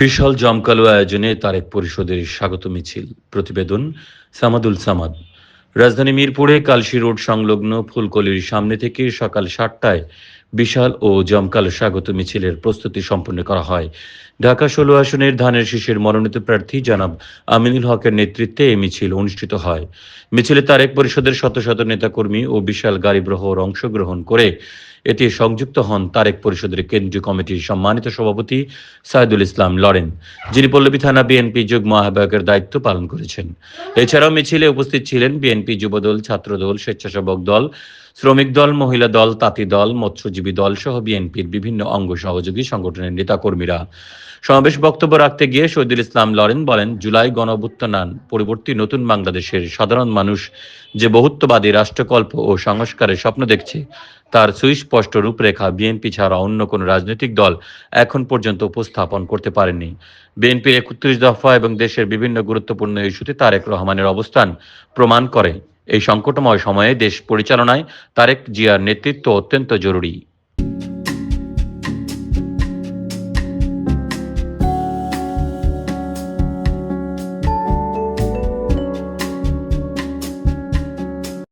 বিশাল জমকালো আয়োজনে তারেক পরিষদের স্বাগত মিছিল, প্রতিবেদন সামাদুল সামাদ। রাজধানী মিরপুরে কালশি রোড সংলগ্ন ফুলকলির সামনে থেকে সকাল সাতটায় বিশাল ও জমকালো স্বাগত মিছিলের প্রস্তুতি সম্পন্ন করা হয়। ঢাকা ষোলো আসনের ধানের শীষের মনোনীত প্রার্থী জনাব আমিনুল হকের নেতৃত্বে এই মিছিল অনুষ্ঠিত হয়। মিছিলে তারেক পরিষদের শত শত নেতাকর্মী ও বিশাল গাড়িবহর অংশগ্রহণ করে এতে সংযুক্ত হন তারেক পরিষদের কেন্দ্রীয় কমিটির সম্মানিত সভাপতি সাইদুল ইসলাম লরেন, যিনি পল্লবী থানা বিএনপি যুগ্ম আহ্বায়কের দায়িত্ব পালন করেছেন। এছাড়াও মিছিলে উপস্থিত ছিলেন বিএনপি যুবদল, ছাত্রদল, স্বেচ্ছাসেবক দল শ্রমিক দল, মহিলা দল, তাঁতি দল, মৎস্যজীবী দল সহ বিএনপির বিভিন্ন অঙ্গ সহযোগী সংগঠনের নেতাকর্মীরা। সমাবেশ বক্তব্য রাখতে গিয়ে শহীদুল ইসলাম লরেন বলেন, জুলাই গণঅভ্যুত্থান পরিবর্তী নতুন বাংলাদেশের সাধারণ মানুষ যে বহুত্ববাদী রাষ্ট্রকল্প ও সংস্কারের স্বপ্ন দেখছে, তার সুস্পষ্ট রূপরেখা বিএনপি ছাড়া অন্য কোনো রাজনৈতিক দল এখন পর্যন্ত উপস্থাপন করতে পারেনি। বিএনপির একত্রিশ দফা এবং দেশের বিভিন্ন গুরুত্বপূর্ণ ইস্যুতে তারেক রহমানের অবস্থান প্রমাণ করে। এই সংকটময় সময়ে দেশ পরিচালনায় তারেক জিয়ার নেতৃত্ব অত্যন্ত জরুরি।